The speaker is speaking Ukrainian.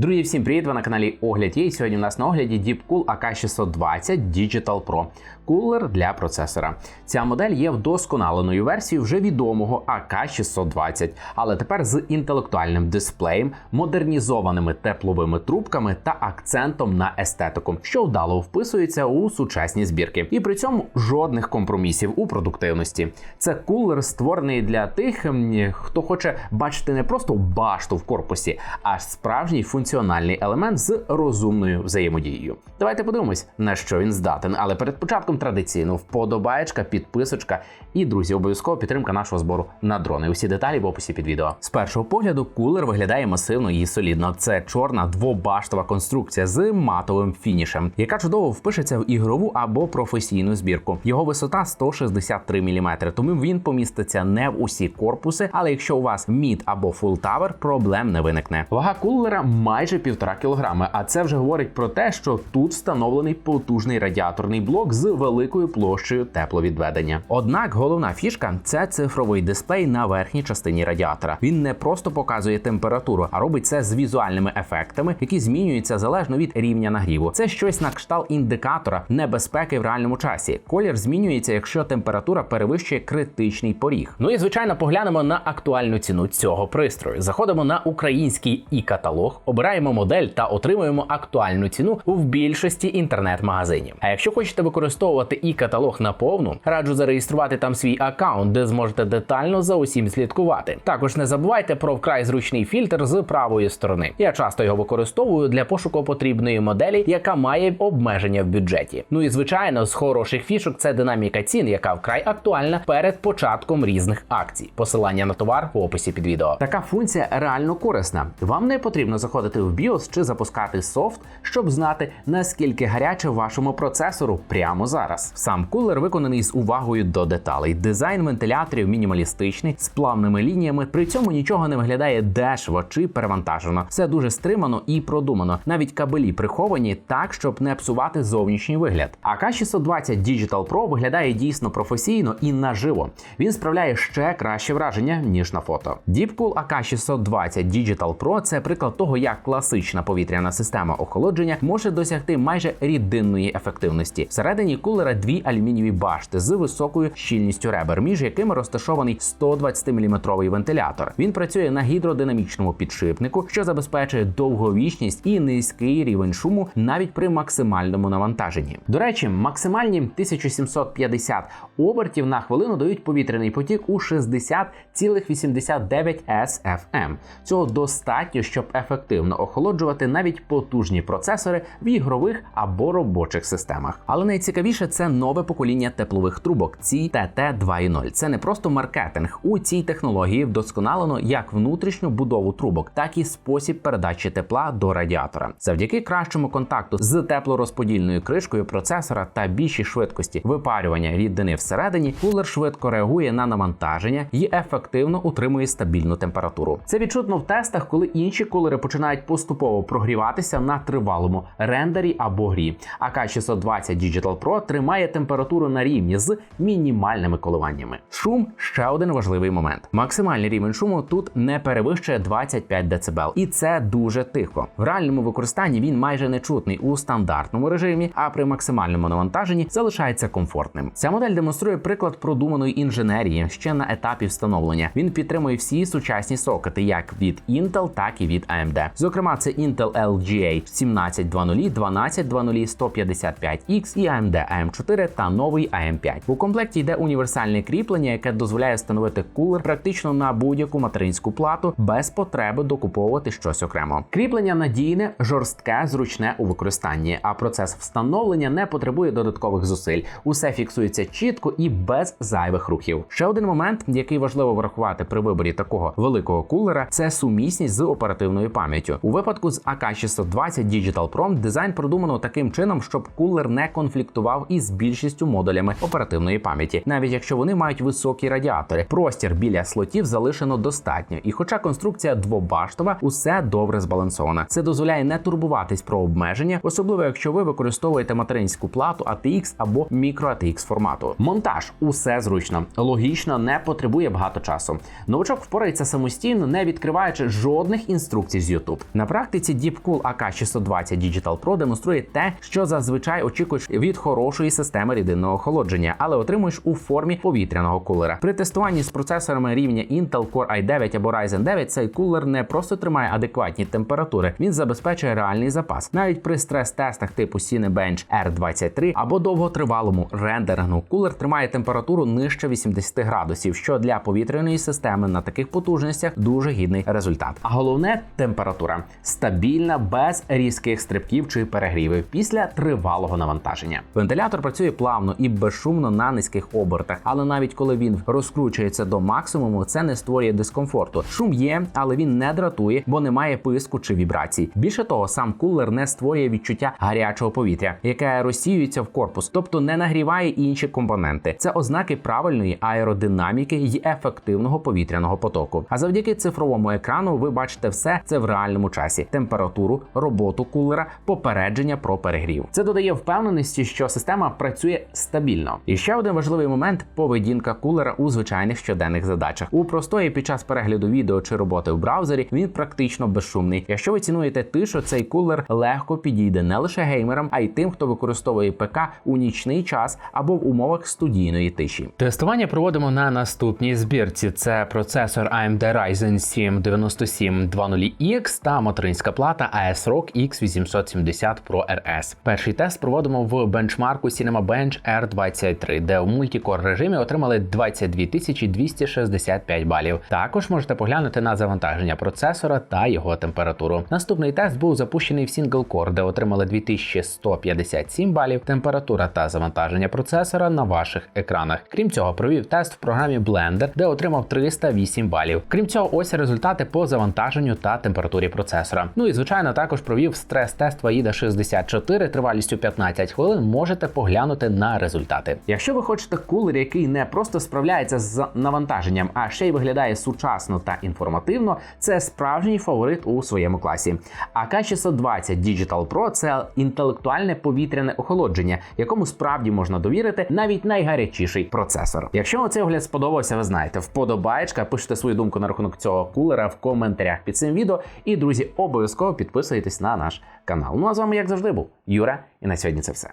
Друзі, всім привіт! Ви на каналі Огляд є. І Сьогодні у нас на огляді Deepcool AK620 Digital Pro. Кулер для процесора. Ця модель є вдосконаленою версією вже відомого AK620, але тепер з інтелектуальним дисплеєм, модернізованими тепловими трубками та акцентом на естетику, що вдало вписується у сучасні збірки. І при цьому жодних компромісів у продуктивності. Це кулер створений для тих, хто хоче бачити не просто башту в корпусі, а справжній функціональний елемент з розумною взаємодією. Давайте подивимось, на що він здатен. Але перед початком традиційно вподобаєчка, підписочка і друзі, обов'язково підтримка нашого збору на дрони. Усі деталі в описі під відео. З першого погляду кулер виглядає масивно і солідно. Це чорна двобаштова конструкція з матовим фінішем, яка чудово впишеться в ігрову або професійну збірку. Його висота 163 мм, тому він поміститься не в усі корпуси. Але якщо у вас мід або фул тавер, проблем не виникне. Вага кулера майже півтора кілограми. А це вже говорить про те, що тут встановлений потужний радіаторний блок з великою площею тепловідведення. Однак головна фішка це цифровий дисплей на верхній частині радіатора. Він не просто показує температуру, а робить це з візуальними ефектами, які змінюються залежно від рівня нагріву. Це щось на кшталт індикатора небезпеки в реальному часі. Колір змінюється, якщо температура перевищує критичний поріг. Ну і звичайно, поглянемо на актуальну ціну цього пристрою. Заходимо на український і каталог, обираємо модель та отримуємо актуальну ціну в більшості інтернет-магазинів. А якщо хочете використовувати і каталог на повну, раджу зареєструвати там свій аккаунт, де зможете детально за усім слідкувати. Також не забувайте про вкрай зручний фільтр з правої сторони. Я часто його використовую для пошуку потрібної моделі, яка має обмеження в бюджеті. Ну і звичайно, з хороших фішок це динаміка цін, яка вкрай актуальна перед початком різних акцій. Посилання на товар в описі під відео. Така функція реально корисна. Вам не потрібно заходити в BIOS чи запускати софт, щоб знати наскільки гаряче вашому процесору прямо зараз. Сам кулер виконаний з увагою до деталей. Дизайн вентиляторів мінімалістичний з плавними лініями. При цьому нічого не виглядає дешево чи перевантажено. Все дуже стримано і продумано. Навіть кабелі приховані так, щоб не псувати зовнішній вигляд. АК620 Digital Pro виглядає дійсно професійно і наживо. Він справляє ще краще враження ніж на фото. Deepcool AK620 Digital Pro – це приклад того, як класична повітряна система охолодження може досягти майже рідинної ефективності. Всередині кулера дві алюмінієві башти з високою щільністю ребер, між якими розташований 120-мм вентилятор. Він працює на гідродинамічному підшипнику, що забезпечує довговічність і низький рівень шуму навіть при максимальному навантаженні. До речі, максимальні 1750 обертів на хвилину дають повітряний потік у 60,89 SFM. Цього достатньо, щоб ефективно охолоджувати навіть потужні процесори в ігрових або робочих системах. Але найцікавіше це нове покоління теплових трубок ці TT 2.0. Це не просто маркетинг. У цій технології вдосконалено як внутрішню будову трубок, так і спосіб передачі тепла до радіатора. Завдяки кращому контакту з теплорозподільною кришкою процесора та більшій швидкості випарювання рідини всередині, кулер швидко реагує на навантаження і ефективно утримує стабільну температуру. Це відчутно в тестах, коли інші кулери починають поступово прогріватися на тривалому рендері або грі. АК620 Digital Pro тримає температуру на рівні з мінімальними коливаннями. Шум ще один важливий момент. Максимальний рівень шуму тут не перевищує 25 дБ. і це дуже тихо. В реальному використанні він майже не чутний у стандартному режимі, а при максимальному навантаженні залишається комфортним. Ця модель демонструє приклад продуманої інженерії ще на етапі встановлення. Він підтримує всі сучасні сокети, як від Intel, так і від AMD. Зокрема, це Intel LGA 1720, 1220, 155X і AMD AM4 та новий AM5. У комплекті йде універсальне кріплення, яке дозволяє встановити кулер практично на будь-яку материнську плату без потреби докуповувати щось окремо. Кріплення надійне, жорстке, зручне у використанні, а процес встановлення не потребує додаткових зусиль. Усе фіксується чітко і без зайвих рухів. Ще один момент, який важливо врахувати при виборі такого великого кулера, це сумісність з оперативною пам'яттю. У випадку з AK620 Digital Pro дизайн продумано таким чином, щоб кулер не конфліктував із більшістю модулями оперативної пам'яті, навіть якщо вони мають високі радіатори. Простір біля слотів залишено достатньо, і хоча конструкція двобаштова, усе добре збалансована. Це дозволяє не турбуватись про обмеження, особливо якщо ви використовуєте материнську плату ATX або мікро ATX формату. Монтаж усе зручно, логічно, не потребує багато часу. Новачок впорається самостійно, не відкриваючи жодних інструкцій з YouTube. На практиці Deepcool AK620 Digital Pro демонструє те, що зазвичай очікуєш від хорошої системи рідинного охолодження, але отримуєш у формі повітряного кулера. При тестуванні з процесорами рівня Intel Core i9 або Ryzen 9 цей кулер не просто тримає адекватні температури, він забезпечує реальний запас. Навіть при стрес-тестах типу Cinebench R23 або довготривалому рендерингу кулер тримає температуру нижче 80 градусів, що для повітряної системи на таких потужностях дуже гідний результат. А головне температура стабільна, без різких стрибків чи перегрівів після тривалого навантаження. Вентилятор працює плавно і безшумно на низьких обертах, але навіть коли він розкручується до максимуму, це не створює дискомфорту. Шум є, але він не дратує, бо немає писку чи вібрацій. Більше того, сам кулер не створює відчуття гарячого повітря, яке розсіюється в корпус, тобто не нагріває інші компоненти. Це ознаки правильної аеродинаміки і ефективного повітряного потоку. А завдяки цифровому екрану ви бачите все це в реальному часі: температуру, роботу кулера, попередження про перегрів. Це додає впевненості, що система працює стабільно. І ще один важливий момент поведінка кулера у звичайних щоденних задачах. У простої під час перегляду відео чи роботи в браузері він практично безшумний. Якщо ви цінуєте тишу, цей кулер легко підійде не лише геймерам, а й тим, хто використовує ПК у нічний час або в умовах студійної тиші. Тестування проводимо на наступній збірці: це процесор AMD Ryzen 7 9720X та материнська плата ASRock X870 Pro RS. Перший тест проводимо в бенчмарку Cinebench R23, де в мультикор режимі отримали 22 265 балів. Також можете поглянути на завантаження процесора та його температуру. Наступний тест був запущений в Single Core, де отримали 2157 балів. Температура та завантаження процесора на ваших екранах. Крім цього, провів тест в програмі Blender, де отримав 308 балів. Крім цього, ось результати по завантаженню та температурі процесора. Ну і звичайно, також провів стрес-тест Vaida 64 тривалістю 15 хвилин. Можете поглянути на результати. Якщо ви хочете кулер, який не просто справляється з навантаженням, а ще й виглядає сучасно та інформативно, це справжній фаворит у своєму класі. AK620 Digital Pro – це інтелектуальне повітряне охолодження, якому справді можна довірити навіть найгарячіший процесор. Якщо вам цей огляд сподобався, ви знаєте, вподобаєчка, пишете свою думку на рахунок цього кулера в коментарях під цим відео. І друзі, обов'язково підписуйтесь на наш канал. Ну а з вами, як завжди, був Юра, і на сьогодні це все.